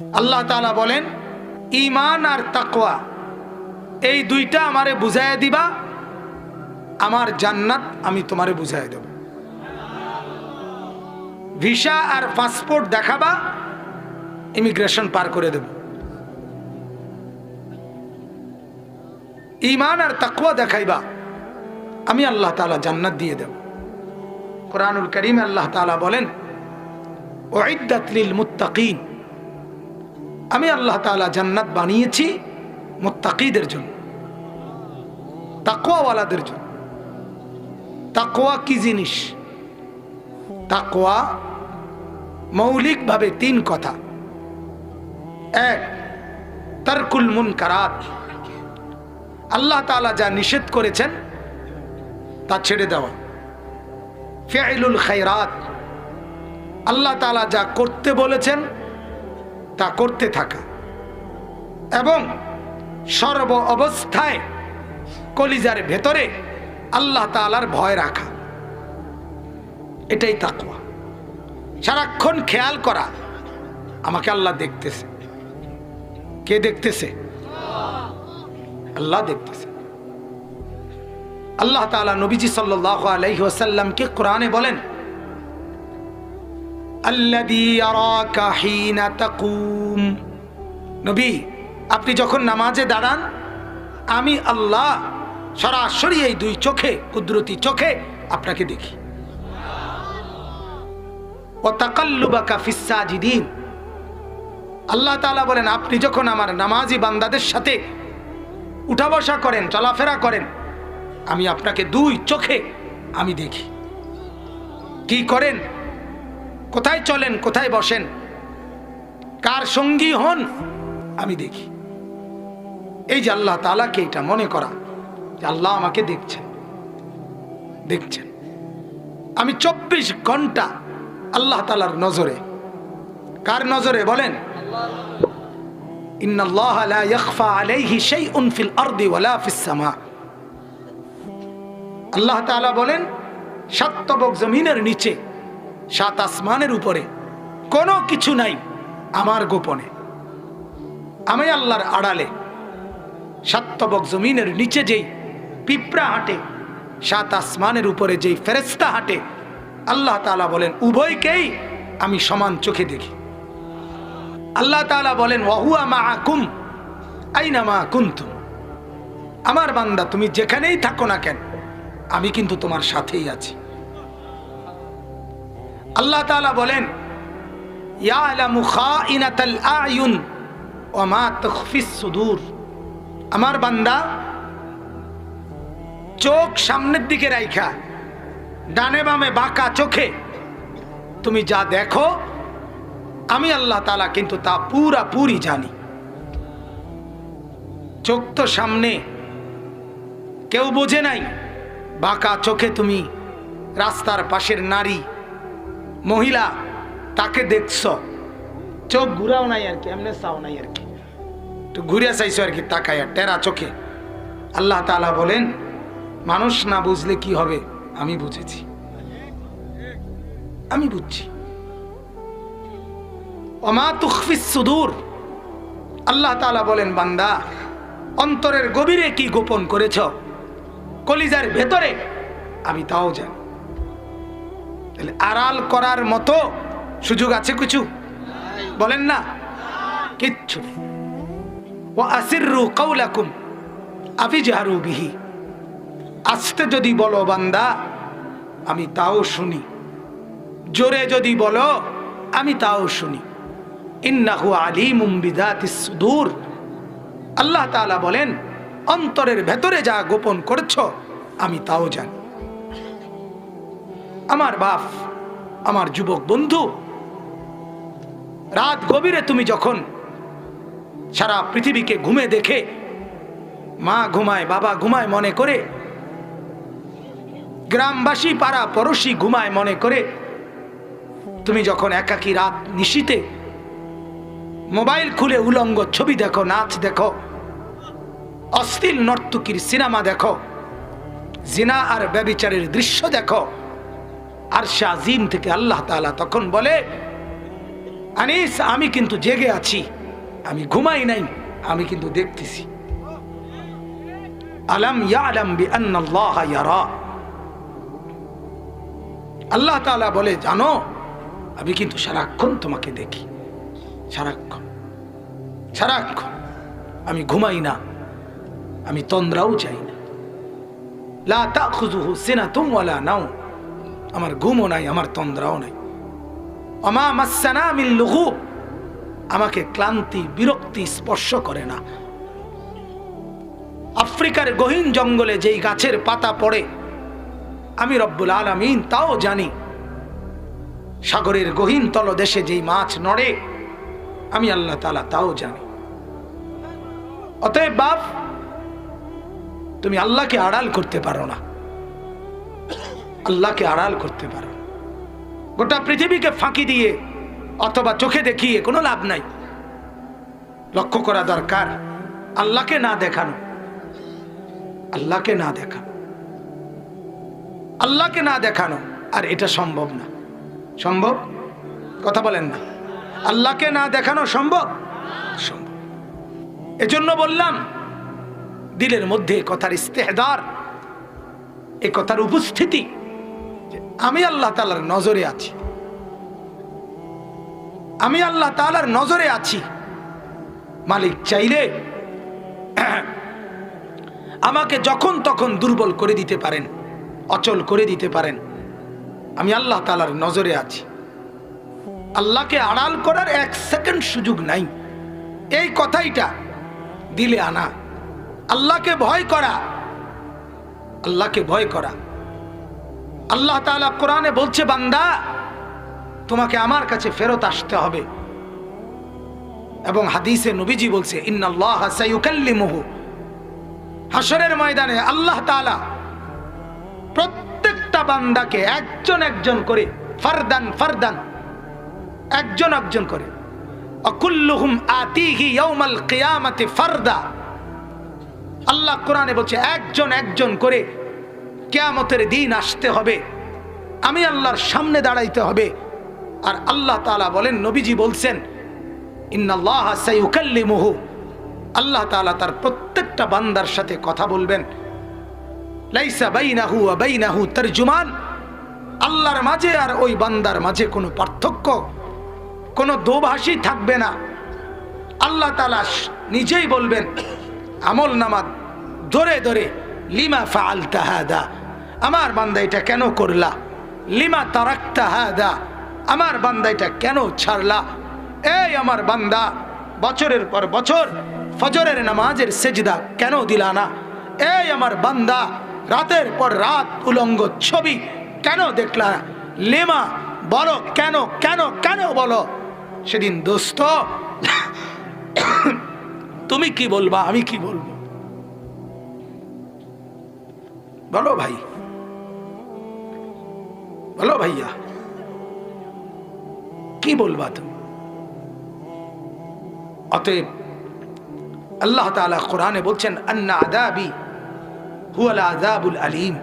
আল্লাহ তাআলা বলেন ইমান আর তাকওয়া, এই দুইটা আমারে বুঝাইয়া দিবা, আমার জান্নাত আমি তোমারে বুঝাই দেব। ভিসা আর পাসপোর্ট দেখাবা, ইমিগ্রেশন পার করে দেব। ইমান আর তাকুয়া দেখাইবা, আমি আল্লাহ তাআলা জান্নাত দিয়ে দেব। কোরআনুল করিম আল্লাহ তাআলা বলেন, ওয়াইদ্দাত লিল মুত্তাকিন। আমি আল্লাহ তাআলা জান্নাত বানিয়েছি মুত্তাকিদের জন্য তাকোয়াওয়ালাদের জন্য। তাকোয়া কি জিনিস? তাকোয়া মৌলিকভাবে তিন কথা। এক, তারকুল মুনকারাত। আল্লাহ তাআলা যা নিষেধ করেছেন, তা ছেড়ে দেওয়া। ফেইলুল খায়রাত। আল্লাহ তালা যা করতে বলেছেন তা করতে থাকা। এবং সর্ব অবস্থায় কলিজার ভেতরে আল্লাহ তাআলার ভয় রাখা। এটাই তাকওয়া। সারাক্ষণ খেয়াল করা। আমাকে আল্লাহ দেখতেছে। কে দেখতেছে? আল্লাহ দেখতেছে। আল্লাহ তাআলা নবীজি সাল্লাল্লাহু আলাইহি ওয়াসাল্লামকে কোরআনে বলেন নবী, আপনি যখন নামাজে দাঁড়ান, আমি আল্লাহ সরাসরি এই দুই চোখে, কুদরতি চোখে আপনাকে দেখি। ও আল্লাহ তাআলা বলেন, আপনি যখন আমার নামাজি বান্দাদের সাথে উঠা বসা করেন, চলাফেরা করেন, আমি আপনাকে দুই চোখে আমি দেখি। কি করেন? কোথায় চলেন, কোথায় বসেন? কার সঙ্গী হন? আমি দেখি। এই যে আল্লাহ তালাকে এটা মনে করা, যে আল্লাহ আমাকে দেখছেন। দেখছেন। আমি চব্বিশ ঘণ্টা আল্লাহ তালার নজরে। কার নজরে বলেন? আল্লাহ বলেন সাতবক জমিনের নিচে সাত আসমানের উপরে। কোনো কিছু নাই আমার গোপনে। আমি আল্লাহর আড়ালে সাতবক জমিনের নিচে যেই পিঁপড়া হাঁটে, সাত আসমানের উপরে যেই ফেরেস্তা হাঁটে, আল্লাহ তাআলা বলেন, উভয়কেই আমি সমান চোখে দেখি। আল্লাহ তাআলা বলেন, ওয়াহুয়া মা আকুম আইনা মা কুন্তুম। আমার বান্দা, তুমি যেখানেই থাকো না কেন, আমি কিন্তু তোমার সাথেই আছি। আল্লাহ তালা বলেন আমার বান্দা, চোখ সামনের দিকে রাইখা, ডানে বামে বাঁকা চোখে, তুমি যা দেখো, আমি আল্লাহ তালা কিন্তু তা পুরা পুরি জানি। চোখ তো সামনে, কেউ বোঝে নাই, বাঁকা চোখে তুমি রাস্তার পাশের নারী মহিলা তাকে দেখছ। চোখ ঘুরাও নাই আর কি এমনি চাও নাই আর কি। তো ঘুরে চাইছো আর কি তাকায় টেরা চোখে। আল্লাহ তাআলা বলেন মানুষ না বুঝলে কি হবে? আমি বুঝেছি। আমি বুঝছি। অমা তুখফিস সুদূর। আল্লাহ তালা বলেন বান্দা অন্তরের গভীরে কি গোপন করেছ? কলিজার ভেতরে? আমি তাও জানি। আড়াল করার মতো সুযোগ আছে কিছু? বলেন না। কিচ্ছু। ও আসিরু কৌলাকুম আফিজাহারু বিহি। আস্তে যদি বলো বান্দা, আমি তাও শুনি। জোরে যদি বলো, আমি তাও শুনি। ইন্নাহু আলিমুম বিদাতিস সুদূর। আল্লাহ তাআলা বলেন, অন্তরের ভেতরে যা গোপন করেছ, আমি তাও জানি। আমার বাপ, আমার যুবক বন্ধু, রাত গভীরে তুমি যখন সারা পৃথিবীকে ঘুমে দেখে মা ঘুমায়, বাবা ঘুমায় মনে করে, গ্রামবাসী পাড়া পড়োশি ঘুমায় মনে করে, তুমি যখন একাকী রাত নিশীতে মোবাইল খুলে উলঙ্গ ছবি দেখো, নাচ দেখো অস্থির নর্তকীর সিনেমা দেখো, জিনা আর ব্যবিচারের দৃশ্য দেখো আর শাহিম থেকে আল্লাহ তাআলা তখন বলে, আনিস, আমি কিন্তু জেগে আছি। আমি ঘুমাই নাই, আমি কিন্তু দেখতেছি। আলাম ইয়ালাম বিআন্নাল্লাহ ইয়ারা। আল্লাহ তালা বলে, জানো, আমি কিন্তু সারাক্ষণ তোমাকে দেখি। সারাক্ষণ সারাক্ষণ। আমি ঘুমাই না, আমি তন্দ্রাও চাই না। লা তাখুযুহু সিনাতুম ওয়ালা নাও আমার ঘুমও নাই, আমার তন্দ্রাও নাই। অমা আমাকে ক্লান্তি, বিরক্তি স্পর্শ করে না। আফ্রিকার গহীন জঙ্গলে যেই গাছের পাতা পড়ে, আমি রব্বুল আলমিন তাও জানি। সাগরের গহীন তলদেশে যেই মাছ নড়ে, আমি আল্লাহ তালা তাও জানি। অতএব বাপ, তুমি আল্লাহকে আড়াল করতে পারো না। আল্লাহকে আড়াল করতে পারো। গোটা পৃথিবীকে ফাঁকি দিয়ে অথবা চোখে দেখিয়ে কোনো লাভ নাই। লক্ষ্য করা দরকার, আল্লাহকে না দেখানো। আল্লাহকে না দেখানো। আল্লাহকে না দেখানো, আর এটা সম্ভব না। সম্ভব? কথা বলেন না। আল্লাহকে না দেখানো সম্ভব? সম্ভব। এজন্য বললাম, দিলের মধ্যে কথার ইস্তেহদার, এ কথার উপস্থিতি আমি আল্লাহ তালার নজরে আছি। আমি আল্লাহ তালার নজরে আছি। মালিক চাইলে আমাকে যখন তখন দুর্বল করে দিতে পারেন, অচল করে দিতে পারেন। আমি আল্লাহ তালার নজরে আছি। আল্লাহকে আড়াল করার এক সেকেন্ড সুযোগ নাই। এই কথাইটা দিলে আনা। আল্লাহকে ভয় করা। আল্লাহকে ভয় করা। আল্লাহ তাআলা কোরআনে বলছে, বান্দা, তোমাকে আমার কাছে ফেরত আসতে হবে। এবং হাদিসে নবীজি বলছে, ইন্নাল্লাহ হাসরের ময়দানে আল্লাহ তাআলা প্রত্যেকটা বান্দাকে একজন একজন করে, ফারদান ফারদান, একজন একজন করে, অকুল্লুহুম আল্লাহ কোরআনে বলছে, একজন একজন করে কেয়ামতের দিন আসতে হবে। আমি আল্লাহর সামনে দাঁড়াইতে হবে। আর আল্লাহ তালা বলেন, নবীজি বলছেন, ইন্নাল্লাহ আল্লাহ তাআলা তার প্রত্যেকটা বান্দার সাথে কথা বলবেন। লাইসা বাইনাহু বাইনাহু তারজুমান। আল্লাহর মাঝে আর ওই বান্দার মাঝে কোনো পার্থক্য, কোনো দোভাষী থাকবে না। আল্লাহ তালা নিজেই বলবেন, আমল নামাজ ধরে ধরে, লিমা ফাল তাহাদা আমার বান্দা এটা কেন করলা? লিমা তারাক তাহাদা আমার বান্দা এটা কেন ছাড়লা? এই আমার বান্দা, বছরের পর বছর ফজরের নামাজের সেজদা কেন দিলা না? এই আমার বান্দা, রাতের পর রাত উলঙ্গ ছবি কেন দেখলা? লেমা, বলো কেন কেন কেন বলো? সেদিন দোস্ত, তুমি কি বলবা, আমি কি বলব? বলো ভাই। বলো ভাইয়া। কি বলবা তুমি? অতএব আল্লাহ তাআলা কোরআনে বলছেন, আন্না আদাবি হুয়াল আযাবুল আলিম।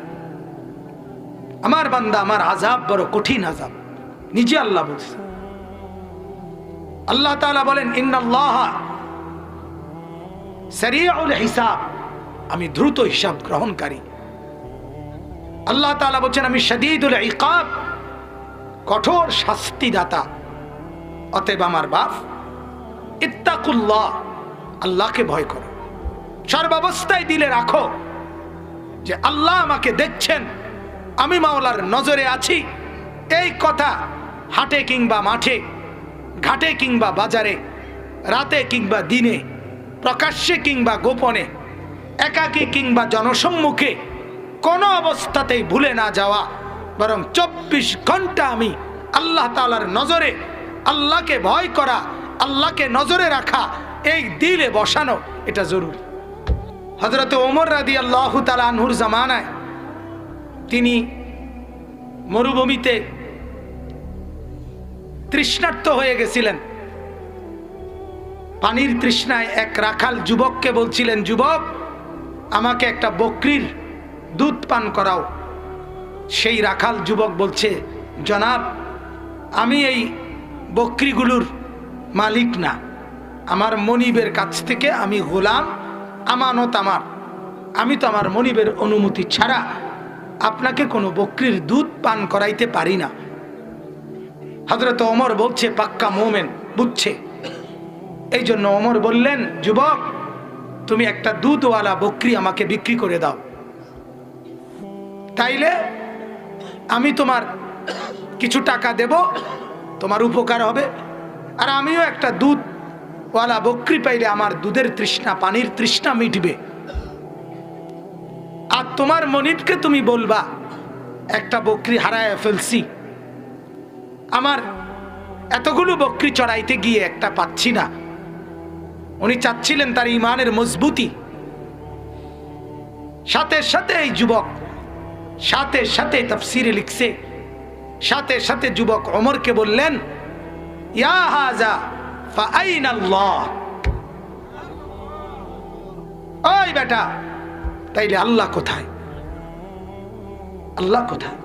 আমার বান্দা আমার আজাব বড় কঠিন আজাব নিজে আল্লাহ বলছে। আল্লাহ তাআলা বলেন, ইন্নাল্লাহ সারিউল হিসাব। আমি দ্রুত হিসাব গ্রহণকারী। আল্লাহ তাআলা বলছেন, আমি শদীদুল ইকাব, কঠোর শাস্তিদাতা। অতএব আমার বাপ, ইত্তাকুল্লাহ, আল্লাহকে ভয় করো। সর্বাবস্থায় দিলে রাখো যে আল্লাহ আমাকে দেখছেন, আমি মাওলার নজরে আছি। এই কথা হাটে কিংবা মাঠে, ঘাটে কিংবা বাজারে, রাতে কিংবা দিনে, প্রকাশ্যে কিংবা গোপনে, একাকী কিংবা জনসম্মুখে কোনো অবস্থাতেই ভুলে না যাওয়া, বরং চব্বিশ ঘণ্টা আমি আল্লাহ তালার নজরে, আল্লাহকে ভয় করা, আল্লাহকে নজরে রাখা, এই দিলে বসানো এটা জরুরি। হজরত ওমর রাদি আল্লাহ আনহুর জামানায় তিনি মরুভূমিতে তৃষ্ণার্ত হয়ে গেছিলেন। পানির তৃষ্ণায় এক রাখাল যুবককে বলছিলেন, যুবক, আমাকে একটা বকরির দুধ পান করাও। সেই রাখাল যুবক বলছে, জনাব, আমি এই বকরিগুলোর মালিক না। আমার মনিবের কাছ থেকে আমি গোলাম, আমানত আমার। আমি তো আমার মনিবের অনুমতি ছাড়া আপনাকে কোনো বকরির দুধ পান করাইতে পারি না। হজরত অমর বলছে, পাক্কা মোমেন, বুঝছে? এই জন্য অমর বললেন, যুবক, তুমি একটা দুধওয়ালা বকরি আমাকে বিক্রি করে দাও। তাইলে আমি তোমার কিছু টাকা দেব, তোমার উপকার হবে। আর আমিও একটা দুধওয়ালা বকরি পাইলে আমার দুধের তৃষ্ণা, পানির তৃষ্ণা মিটবে। আর তোমার মনিবকে তুমি বলবা, একটা বকরি হারায় ফেলছি। আমার এতগুলো বকরি চড়াইতে গিয়ে একটা পাচ্ছি না। উনি চাচ্ছিলেন তার ইমানের মজবুতি। সাথে সাথে এই যুবক সাথে সাথে তফসিরে লিখছে, সাথে সাথে যুবক অমরকে বললেন ওই বেটা, তাইলে আল্লাহ কোথায়? আল্লাহ কোথায়?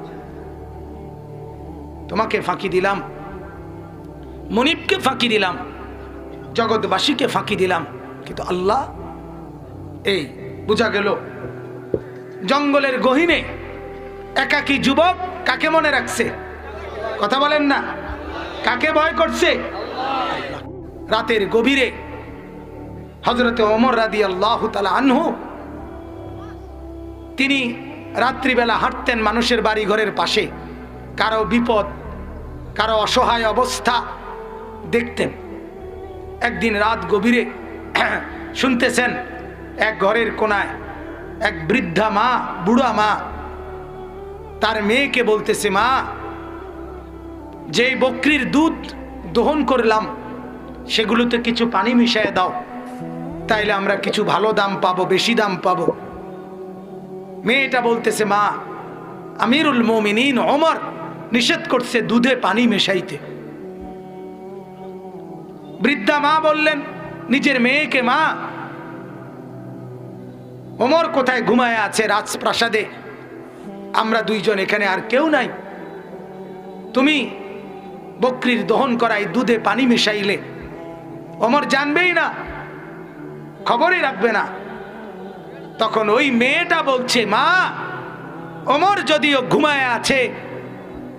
তোমাকে ফাঁকি দিলাম, মনিবকে ফাঁকি দিলাম, জগৎবাসীকে ফাঁকি দিলাম, কিন্তু আল্লাহ, এই, বোঝা গেল, জঙ্গলের গহিনে একাকী যুবক? কাকে মনে রাখছে? কথা বলেন না। কাকে ভয় করছে? রাতের গভীরে হজরতে ওমর রাদি আল্লাহ আনহু, তিনি রাত্রিবেলা হাঁটতেন মানুষের বাড়ি ঘরের পাশে। কারও বিপদ, কারও অসহায় অবস্থা দেখতেন। একদিন রাত গভীরে শুনতেছেন এক ঘরের কোনায় এক বৃদ্ধা মা, বুড়া মা তার মেয়েকে বলতেছে, মা, যেই বকরির দুধ দহন করলাম, সেগুলোতে কিছু পানি মিশিয়ে দাও, তাইলে আমরা কিছু ভালো দাম পাবো, বেশি দাম পাবো। মেয়েটা বলতেছে, মা, আমিরুল মোমিনিন অমর নিষেধ করছে দুধে পানি মেশাইতে। বৃদ্ধা মা বললেন, নিজের মেয়েকে, মা অমর কোথায় ঘুমায় আছে রাজপ্রাসাদে? আমরা দুইজন এখানে আর কেউ নাই। তুমি বকরির দহন করাই দুধে পানি মিশাইলে। অমর জানবেই না, খবরই রাখবে না। তখন ওই মেয়েটা বলছে, মা ওমর যদিও ঘুমায় আছে,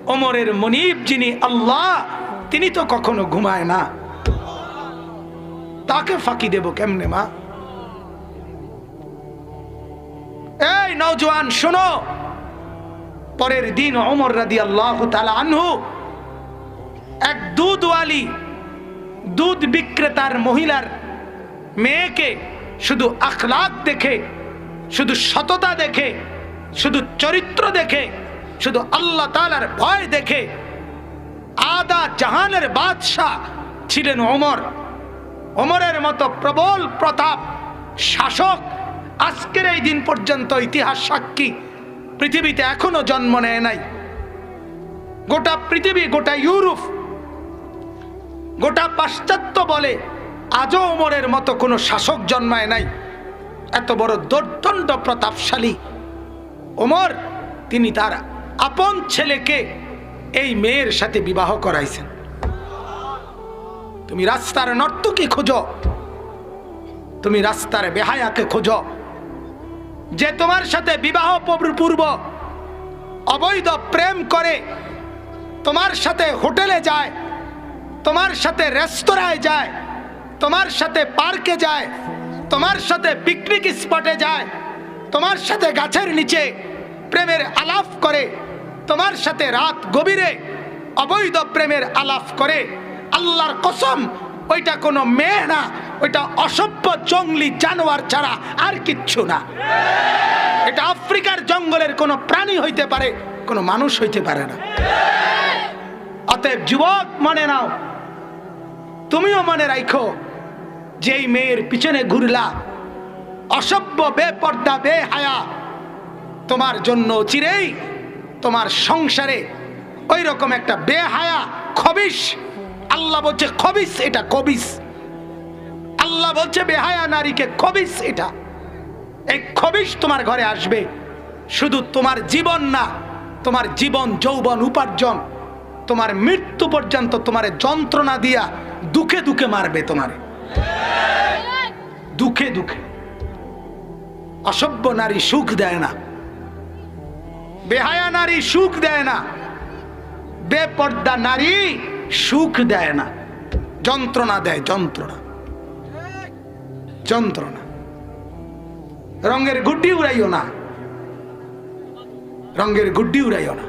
অমরের মনিব যিনি আল্লাহ, তিনি তো কখনো ঘুমায় না। তাকে ফাঁকি দেব কেমনে, মা? এই নওজোয়ান, শোনো পরের দিন অমর রাদি আল্লাহ আনহু এক দুধওয়ালি দুধ বিক্রেতার মহিলার মেয়েকে শুধু আখলাক দেখে, শুধু সততা দেখে, শুধু চরিত্র দেখে, শুধু আল্লাহ তালার ভয় দেখে আদা জাহানের বাদশাহ ছিলেন ওমর। ওমরের মতো প্রবল প্রতাপ শাসক আজকের এই দিন পর্যন্ত ইতিহাস সাক্ষী। পৃথিবীতে এখনও জন্ম নেয় নাই। গোটা পৃথিবী, গোটা ইউরোপ গোটা পাশ্চাত্য বলে আজও ওমরের মতো কোনো শাসক জন্মায় নাই। এত বড় দর্দণ্ড প্রতাপশালী ওমর, তিনি তার আপন ছেলেকে এই মেয়ের সাথে বিবাহ করাইছেন। তুমি রাস্তার নর্তকে খোঁজো, তুমি রাস্তার বেহায়াকে খোঁজো যে তোমার সাথে বিবাহ পূর্ব অবৈধ প্রেম করে তোমার সাথে হোটেলে যায়, তোমার সাথে রেস্তোরাঁয় যায়, তোমার সাথে পার্কে যায়, তোমার সাথে পিকনিক স্পটে যায়, তোমার সাথে গাছের নিচে প্রেমের আলাপ করে, তোমার সাথে রাত গভীরে অবৈধ প্রেমের আলাপ করে, আল্লাহর কসম, ওইটা কোনো মেয়ে না। ওইটা অসভ্য জঙ্গলি জানোয়ার ছাড়া আর কিচ্ছু না। এটা আফ্রিকার জঙ্গলের কোনো প্রাণী হইতে পারে, কোনো মানুষ হইতে পারে না। অতএব যুবক, মনে নাও, তুমিও মনে রাখো যেই মেয়ের পিছনে ঘুরলা, অসভ্য, বেপর্দা, বেহায়া, তোমার জন্য চিরেই তোমার সংসারে ওই রকম একটা বেহায়া খবিস আল্লাহ বলছে খবিস এটা কবিস আল্লাহ বলছে, বেহায়া নারীকে খবিস এটা। এই খবিস তোমার ঘরে আসবে। শুধু তোমার জীবন না, তোমার জীবন যৌবন উপার্জন, তোমার মৃত্যু পর্যন্ত তোমার যন্ত্রণা দিয়া দুঃখে দুঃখে মারবে তোমারে। দুঃখে দুঃখে। অসভ্য নারী সুখ দেয় না। বেহায়া নারী সুখ দেয় না। বেপর্দা নারী সুখ দেয় না। যন্ত্রণা দেয় যন্ত্রণা। যন্ত্রণা। রঙের গুড্ডি উড়াইও না। রঙের গুড্ডি উড়াইও না।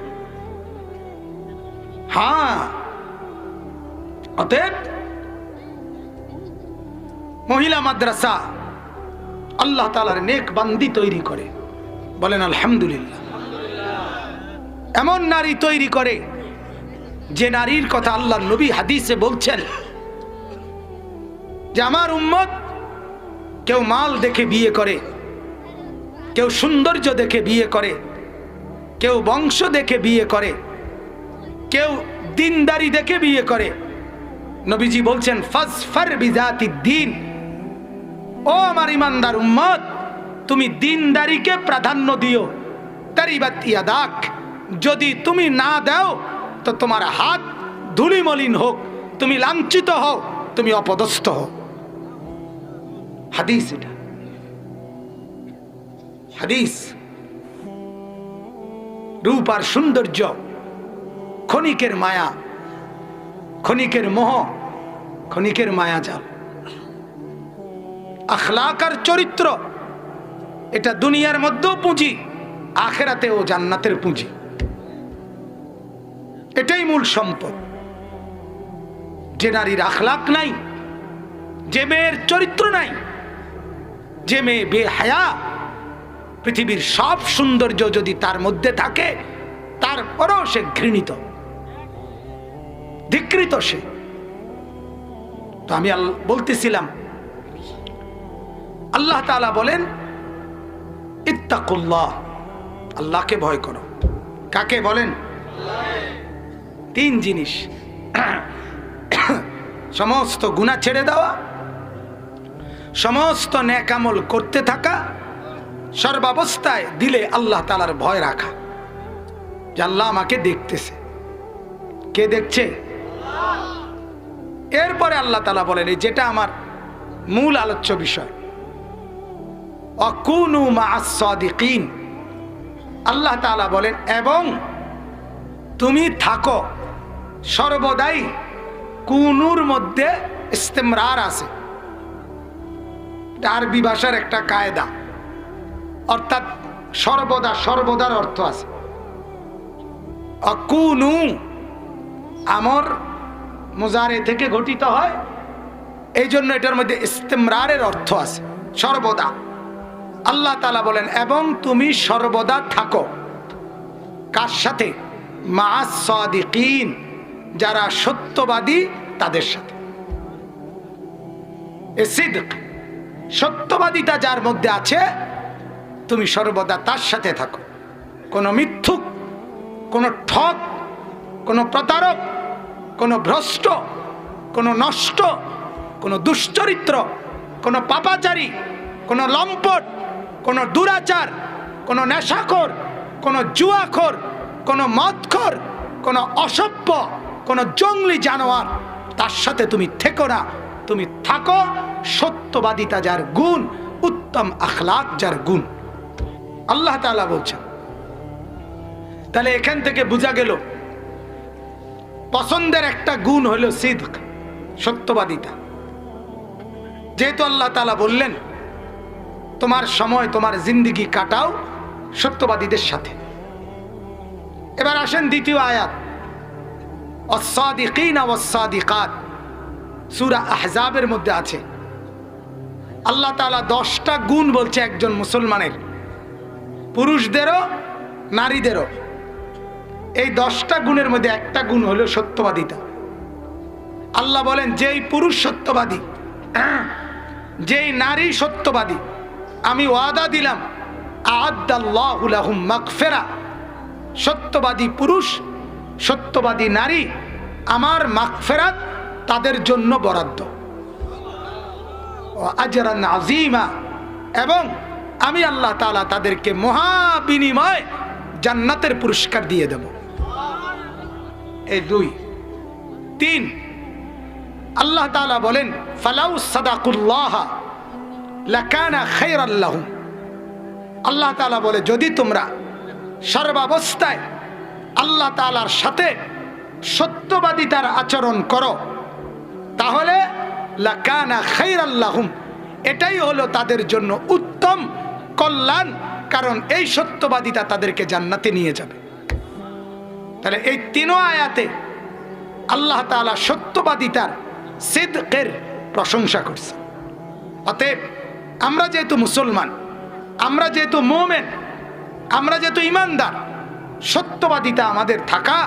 হ্যাঁ। অতএব মহিলা মাদ্রাসা আল্লাহ তালার নেক বান্দি তৈরি করে। বলেন, আলহামদুলিল্লাহ। এমন নারী তৈরি করে যে নারীর কথা আল্লাহ নবী হাদিসে বলছেন যে, আমার উম্মত কেউ মাল দেখে বিয়ে করে, কেউ সৌন্দর্য দেখে বিয়ে করে, কেউ বংশ দেখে বিয়ে করে, কেউ দিনদারি দেখে বিয়ে করে। নবীজি বলছেন ফাসফার বিজাতি দিন ও আমার ইমানদার উম্মত, তুমি দিনদারিকে প্রাধান্য দিও। তারিবাত ইয়াদাক। যদি তুমি না দাও, তো তোমার হাত ধুলিমলিন হোক, তুমি লাঞ্ছিত হও, তুমি অপদস্থ হও। হাদিস এটা। হাদিস। রূপ আর সৌন্দর্য, ক্ষণিকের মায়া, ক্ষণিকের মোহ, ক্ষণিকের মায়া জাল। আখলাক আর চরিত্র, এটা দুনিয়ার মধ্যেও পুঁজি আখেরাতে ও জান্নাতের পুঁজি। এটাই মূল সম্পদ। যে নারীর আখলাক নাই, যে মেয়ের চরিত্র নাই যে মেয়ে বেহায়া পৃথিবীর সব সৌন্দর্য যদি তার মধ্যে থাকে, তারপরেও সে ঘৃণিত। ধিকৃত সে। তো আমি বলতেছিলাম, আল্লাহ তাআলা বলেন, ইত্তাকুল্লাহ, আল্লাহকে ভয় করো। কাকে বলেন? তিন জিনিস। সমস্ত গুণা ছেড়ে দেওয়া সমস্ত ন্যাকামল করতে থাকা, সর্বাবস্থায় দিলে আল্লাহ তালার ভয় রাখা। যে আল্লাহ আমাকে দেখতেছে। কে দেখছে? এরপরে আল্লাহ তালা বলেন, এই যেটা আমার মূল আলোচ্য বিষয়। অকুনু মাসাদিকিন আল্লাহ তাআলা বলেন, এবং তুমি থাকো। সর্বদাই কুনুর মধ্যে ইস্তেমরার আছে। এটা আরবি ভাষার একটা কায়দা। অর্থাৎ সর্বদা, সর্বদার অর্থ আছে। অকুনু, আমর মুজারে থেকে গঠিত হয়। এই জন্য এটার মধ্যে ইস্তেমরারের অর্থ আছে, সর্বদা। আল্লাহ তালা বলেন, এবং তুমি সর্বদা থাকো। কার সাথে? মা যারা সত্যবাদী তাদের সাথে। সত্যবাদিতা যার মধ্যে আছে, তুমি সর্বদা তার সাথে থাকো। কোনো মিথ্যুক, কোনো ঠক কোনো প্রতারক, কোনো ভ্রষ্ট, কোনো নষ্ট, কোনো দুশ্চরিত্র, কোনো পাপাচারী, কোনো লম্পট, কোনো দুরাচার, কোনো নেশাখোর, কোনো জুয়াখোর, কোনো মদখোর, কোনো অসভ্য, কোনো জঙ্গলি জানোয়ার, তার সাথে তুমি থেকো না। তুমি থাকো, সত্যবাদিতা যার গুণ, উত্তম আখলাক যার গুণ। আল্লাহ তাআলা বলছেন, তাহলে এখান থেকে বোঝা গেল, পছন্দের একটা গুণ হলো সিদ্ক, সত্যবাদিতা। যেহেতু আল্লাহ তাআলা বললেন, তোমার সময়, তোমার জিন্দিগি কাটাও সত্যবাদীদের সাথে। এবার আসেন দ্বিতীয় আয়াত অসাদিকিন অসাদিকাত সুরা আহজাবের মধ্যে আছে। আল্লাহ তাআলা দশটা গুণ বলছে একজন মুসলমানের। পুরুষদেরও, নারীদেরও। এই দশটা গুণের মধ্যে একটা গুণ হলো সত্যবাদিতা। আল্লাহ বলেন, যেই পুরুষ সত্যবাদী যেই নারী সত্যবাদী, আমি ওয়াদা দিলাম আদাল্লাহুম মাগফেরা। সত্যবাদী পুরুষ, সত্যবাদী নারী, আমার মাগফেরাত তাদের জন্য বরাদ্দ। আজরান আজিমা এবং আমি আল্লাহ তাআলা তাদেরকে মহা বিনিময় জান্নাতের পুরস্কার দিয়ে দেব। এই দুই। তিন, আল্লাহ তাআলা বলেন, ফালাউ সাদাকুল্লাহ লাকানা খায়রাল্লাহুম আল্লাহ তালা বলে, যদি তোমরা সর্বাবস্থায় আল্লাহ তাআলার সাথে সত্যবাদিতার আচরণ করো তাহলে এটাই হলো তাদের জন্য উত্তম কল্যাণ, কারণ এই সত্যবাদিতা তাদেরকে জান্নাতে নিয়ে যাবে। তাহলে এই তিনও আয়াতে আল্লাহ তাআলা সত্যবাদিতার সিদ্কের প্রশংসা করছে। অতএব আমরা যেহেতু মুসলমান, আমরা যেহেতু মোমেন, আমরা যেহেতু ইমানদার, সত্যবাদিতা আমাদের থাকা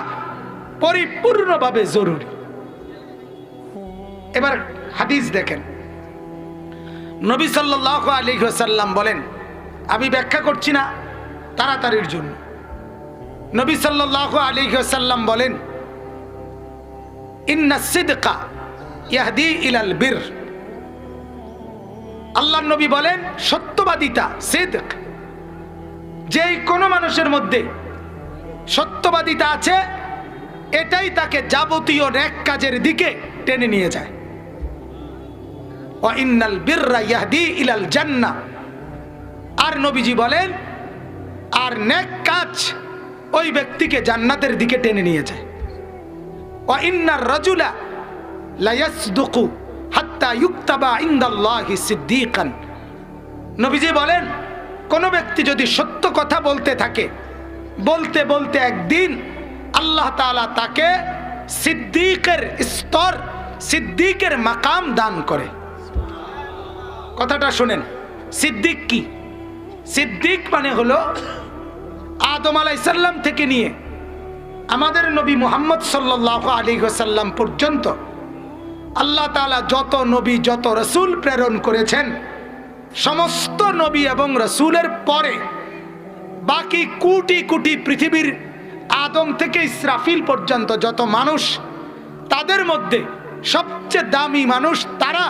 পরিপূর্ণভাবে জরুরি। এবার হাদিস দেখেন। নবী সাল্লাহ আলী সাল্লাম বলেন, আমি ব্যাখ্যা করছি না তাড়াতাড়ির জন্য। নবী সাল্লাহ আলী সাল্লাম বলেন, ইন্না সিদকা ইলাল বীর। আল্লাহ নবী বলেন, সত্যবাদিতা, সিদক। যেই কোনো মানুষের মধ্যে সত্যবাদিতা আছে, এটাই তাকে যাবতীয় ন্যাক কাজের দিকে টেনে নিয়ে যায়। বিররা ইলাল জান্নাহ। আর নবীজি বলেন, আর নেক কাজ ওই ব্যক্তিকে জান্নাতের দিকে টেনে নিয়ে যায়। ও ইন্নার সিদ্দিকান। নবীজি বলেন, কোন ব্যক্তি যদি সত্য কথা বলতে থাকে, বলতে বলতে একদিন আল্লাহ তাকে সিদ্দিকের স্তর, সিদ্দিকের মাকাম দান করে। কথাটা শুনেন। সিদ্দিক কি? সিদ্দিক মানে হলো আদম আলাইসাল্লাম থেকে নিয়ে আমাদের নবী মোহাম্মদ সাল্লাহ আলী সাল্লাম পর্যন্ত আল্লাহ তালা যত নবী, যত রসুল প্রেরণ করেছেন, সমস্ত নবী এবং রসুলের পরে বাকি কোটি কোটি পৃথিবীর আদম থেকে ইসরাফিল পর্যন্ত যত মানুষ, তাদের মধ্যে সবচেয়ে দামি মানুষ তারা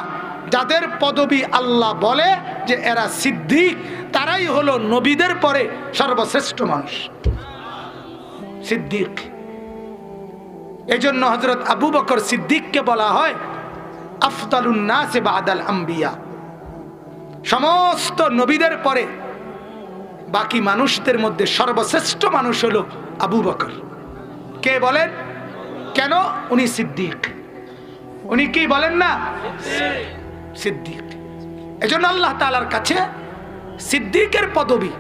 যাদের পদবী আল্লাহ বলে যে এরা সিদ্দিক, তারাই হলো নবীদের পরে সর্বশ্রেষ্ঠ মানুষ। সিদ্দিক। এই জন্য হজরত আবু বকর সিদ্দিককে বলা হয় আফতালুন্নাসে বাদাল আম্বিয়া। সমস্ত নবীদের পরে বাকি মানুষদের মধ্যে সর্বশ্রেষ্ঠ মানুষ হলো আবু বকর। কে বলেন? কেন? উনি সিদ্দিক। উনি কি বলেন না? সিদ্দিক। এজন্য আল্লাহ তালার কাছে সিদ্দিকের পদবী,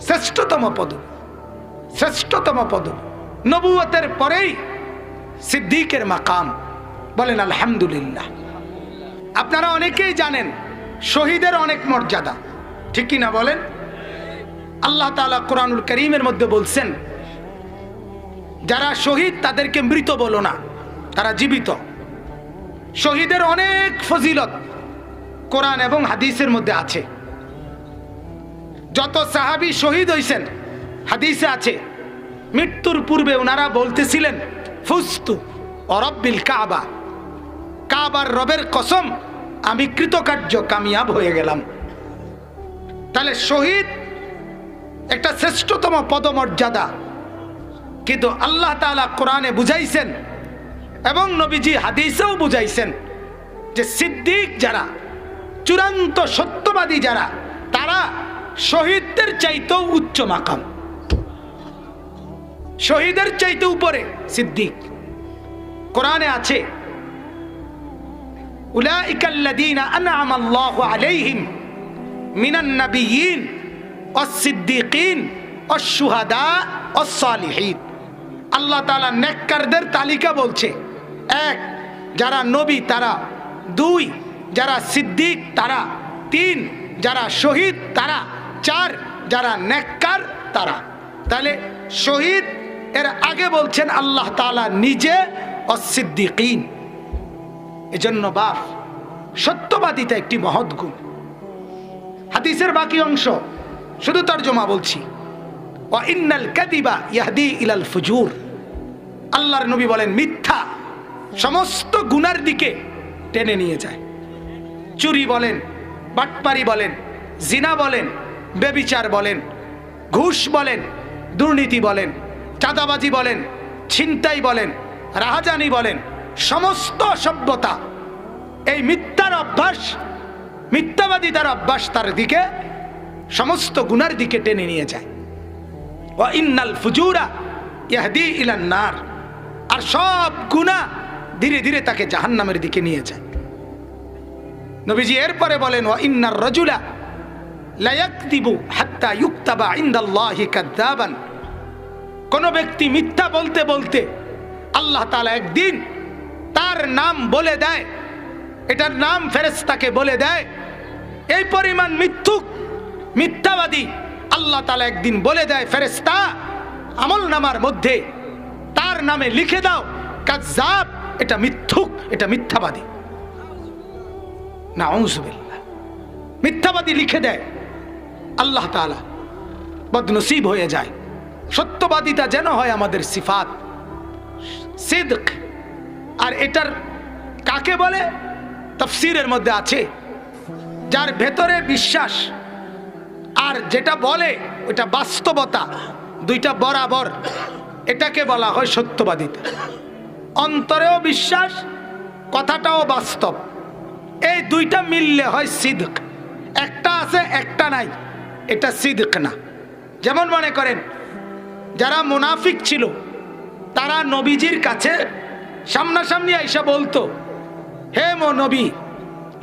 শ্রেষ্ঠতম পদবী শ্রেষ্ঠতম পদবী। নবুয়তের পরেই সিদ্দিকের মাকাম। বলেন, আলহামদুলিল্লাহ। আপনারা অনেকেই জানেন, শহীদের অনেক মর্যাদা। ঠিক কি না বলেন? আল্লাহ তালা কোরআনুল করিমের মধ্যে বলছেন, যারা শহীদ, তাদেরকে মৃত বলো না, তারা জীবিত। শহীদের অনেক ফজিলত কোরআন এবং হাদিসের মধ্যে আছে। যত সাহাবি শহীদ হয়েছেন হাদিসে আছে, মৃত্যুর পূর্বে ওনারা বলতেছিলেন, ফুস্তু অরব্বিল কাবা। কাবার রবের কসম, আমি কৃতকার্য কামিয়াব হয়ে গেলাম। তাহলে শহীদ একটা শ্রেষ্ঠতম পদমর্যাদা। কিন্তু আল্লাহ তালা কোরআনে বুঝাইছেন এবং নবীজি হাদিসেও বুঝাইছেন যে সিদ্দিক যারা চূড়ান্ত সত্যবাদী যারা, তারা শহীদদের চাইতেও উচ্চ মাকাম। শহীদের চাইতে উপরে সিদ্দিক। কোরআনে আছে আল্লাহ তাআলা নেককারদের তালিকা বলছে, এক, যারা নবী, তারা দুই যারা সিদ্দিক, তারা তিন, যারা শহীদ, তারা চার, যারা নেককার, তারা। তাহলে শহীদ এর আগে বলছেন আল্লাহ তাআলা নিজে, অসিদ্দিকিন। এজন্য বাপ, সত্যবাদিতা একটি মহৎ গুণ। হাদিসের বাকি অংশ, শুধু তর্জমা বলছি। ও ইন্নাল কাদিবা ইয়াহদি ইলাল ফুজুর। আল্লাহর নবী বলেন, মিথ্যা সমস্ত গুনার দিকে টেনে নিয়ে যায়। চুরি বলেন, বাটপারি বলেন, জিনা বলেন, বেবিচার বলেন, ঘুষ বলেন, দুর্নীতি বলেন, চাঁদাবাজি বলেন, ছিনতাই বলেন, রাহাজানি বলেন, সমস্ত সভ্যতা এই মিথ্যার অভ্যাস মিথ্যাবাদী তার অভ্যাস তার দিকে, সমস্ত গুনার দিকে টেনে নিয়ে যায়। ও ইন্নাল ফুজুরা ইয়াহদি ইলান নার। আর সব গুনাহ ধীরে ধীরে তাকে জাহান্নামের দিকে নিয়ে যায়। নবীজি এরপরে বলেন ও ইন্নার রজুলা লায়াকদিবু হাত্তা ইউক্তাবা ইনদাল্লাহি কাযযাবান কোন ব্যক্তি মিথ্যা বলতে বলতে আল্লাহ তাআলা একদিন তার নাম বলে দেয়, এটার নাম ফেরেশতাকে বলে দেয়। এই পরিমাণ মিথ্যুক, মিথ্যাবাদী আল্লাহ তাআলা একদিন বলে দেয়, ফেরেশতা, আমল নামার মধ্যে তার নামে লিখে দাও কাযযাব এটা মিথ্যুক, এটা মিথ্যাবাদী। না মিথ্যাবাদী লিখে দেয়। আল্লাহ তাআলা বদনসিব হয়ে যায়। সত্যবাদিতা যেন হয় আমাদের সিফাত। সিদ্ক। আর এটার কাকে বলে? তফসিরের মধ্যে আছে। যার ভেতরে বিশ্বাস আর যেটা বলে ওটা বাস্তবতা, দুইটা বরাবর এটাকে বলা হয় সত্যবাদিতা অন্তরেও বিশ্বাস, কথাটাও বাস্তব। দুইটা মিললে হয় সিদ্ক। একটা আছে, একটা নাই। এটা সিদ্ক না। যেমন মনে করেন, যারা মুনাফিক ছিল, তারা নবীজির কাছে সামনাসামনি আইসা বলতো, হে মো নবী,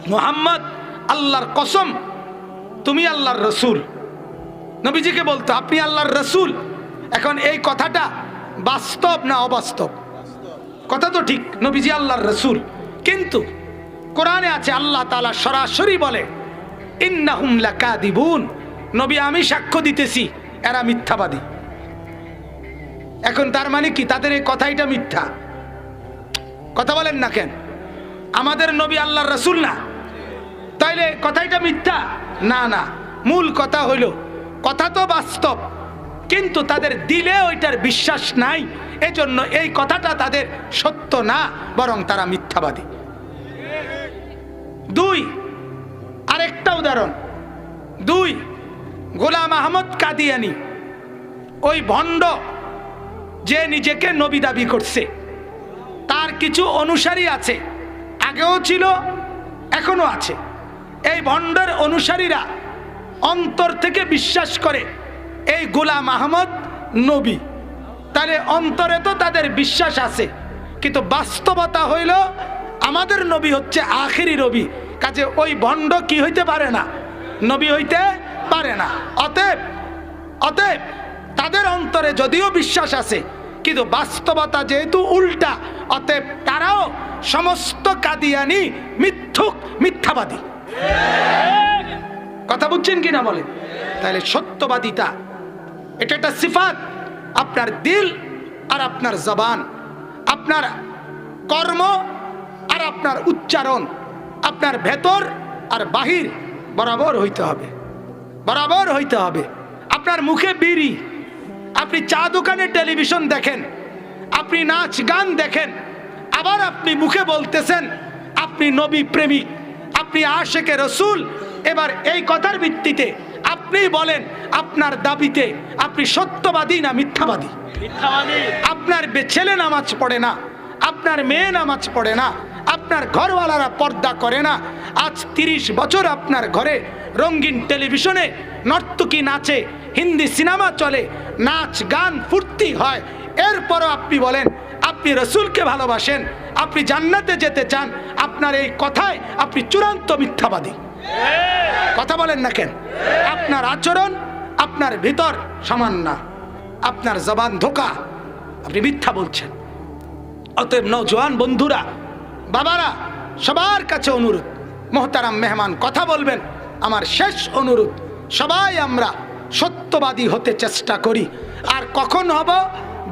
মোহাম্মদ, আল্লাহর কসম, তুমি আল্লাহর রসুল। নবীজিকে বলতো, আপনি আল্লাহর রসুল? এখন এই কথাটা বাস্তব না অবাস্তব? কথা তো ঠিক, নবীজি আল্লাহর রসুল। কিন্তু কোরআনে আছে, আল্লাহ তালা সরাসরি বলে নবী, আমি সাক্ষ্য দিতেছি, এরা মিথ্যাবাদী। এখন তার মানে কি? তাদের এই কথাইটা মিথ্যা। কথা বলেন না কেন? আমাদের নবী আল্লাহর রসুল না। তাইলে কথাইটা মিথ্যা? না না। মূল কথা হইল, কথা তো বাস্তব, কিন্তু তাদের দিলে ওইটার বিশ্বাস নাই। এজন্য এই কথাটা তাদের সত্য না, বরং তারা মিথ্যাবাদী। দুই, আরেকটা উদাহরণ। দুই, গোলাম আহমদ কাদিয়ানি, ওই ভণ্ড যে নিজেকে নবী দাবি করছে। তার কিছু অনুসারী আছে, আগেও ছিল, এখনও আছে। এই ভণ্ডের অনুসারীরা অন্তর থেকে বিশ্বাস করে, এই গোলাম আহমদ নবী। তাহলে অন্তরে তো তাদের বিশ্বাস আছে, কিন্তু বাস্তবতা হইল আমাদের নবী হচ্ছে আখেরি নবী কাজে ওই ভণ্ড কি হইতে পারে না? নবী হইতে পারে না। অতএব অতএব তাদের অন্তরে যদিও বিশ্বাস আছে, কিন্তু বাস্তবতা যেহেতু উল্টা, অতএব তারাও সমস্ত কাদিয়ানি মিথ্যুক, মিথ্যাবাদী। কথা বুঝছেন কিনা বলেন? তাহলে সত্যবাদিতা, এটা একটা সিফাত। আপনার দিল আর আপনার জবান, আপনার কর্ম আর আপনার উচ্চারণ আপনার ভেতর আর বাহির বরাবর হইতে হবে। বরাবর হইতে হবে। আপনার মুখে বিড়ি আপনি চা দোকানে টেলিভিশন দেখেন আপনি নাচ গান দেখেন আবার আপনি মুখে বলতেছেন আপনি নবী প্রেমিক আপনি আশেকে রসুল এবার এই কথার ভিত্তিতে আপনি বলেন আপনার দাবিতে আপনি সত্যবাদী না মিথ্যাবাদী? আপনার ছেলে নামাজ পড়ে না আপনার মেয়ে নামাজ পড়ে না আপনার ঘরওয়ালারা পর্দা করে না। আজ তিরিশ বছর আপনার ঘরে রঙিন টেলিভিশনে নর্তকী নাচে, হিন্দি সিনেমা চলে, নাচ গান ফুর্তি হয়। এরপরও আপনি বলেন, আপনি রসুলকে ভালোবাসেন, আপনি জান্নাতে যেতে চান, আপনার এই কথায় আপনি চূড়ান্ত মিথ্যাবাদী। কথা বলেন না কেন? আপনার আচরণ, আপনার ভিতর সমান না আপনার জবান ধোকা, আপনি মিথ্যা বলছেন। অতএব নৌজওয়ান বন্ধুরা বাবারা সবার কাছে অনুরোধ। মোহতারাম মেহমান কথা বলবেন। আমার শেষ অনুরোধ সবাই আমরা সত্যবাদী হতে চেষ্টা করি। আর কখন হব?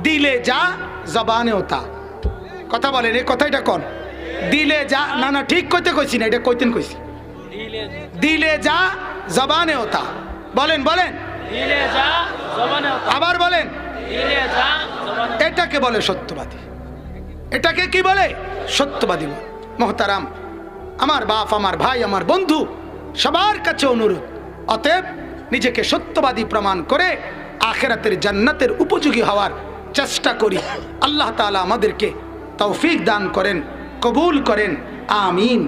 দিলে যা জবানেও তা। কথা বলেন এই কথাটা কন? দিলে যা না না ঠিক কইতে কইছি না এটা কইতেন কইছি। দিলে যা জবানেও তা। বলেন বলেন। দিলে যা আবার বলেন। দিলে যা এটাকে বলে সত্যবাদী। এটাকে কি বলে? সত্যবাদী মহতারাম, আমার বাপ, আমার ভাই, আমার বন্ধু, সবার কাছে অনুরোধ। অতএব নিজেকে সত্যবাদী প্রমাণ করে আখেরাতের জান্নাতের উপযোগী হওয়ার চেষ্টা করি। আল্লাহ তালা আমাদেরকে তৌফিক দান করেন, কবুল করেন। আমিন।